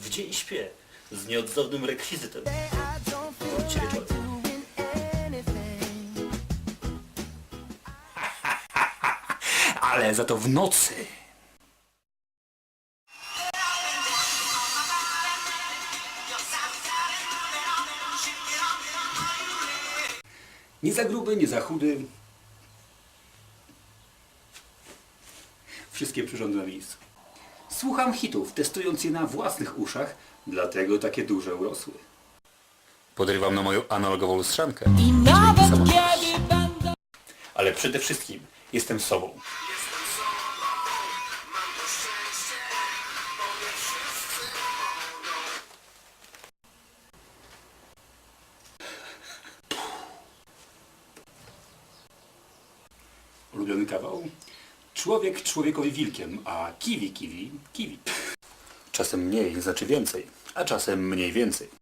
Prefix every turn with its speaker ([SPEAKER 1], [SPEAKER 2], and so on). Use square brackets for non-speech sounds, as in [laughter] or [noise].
[SPEAKER 1] w dzień śpię z nieodzownym rekwizytem. Wieczorem. [laughs]
[SPEAKER 2] Ale za to w nocy. Nie za gruby, nie za chudy. Wszystkie przyrządy na miejscu. Słucham hitów, testując je na własnych uszach, dlatego takie duże urosły. Podrywam na moją analogową lustrzankę.
[SPEAKER 3] I nawet kiedy będę
[SPEAKER 2] Ale przede wszystkim jestem sobą. Ulubiony kawał? Człowiek człowiekowi wilkiem, a kiwi kiwi kiwi. Czasem mniej znaczy więcej, a czasem mniej więcej.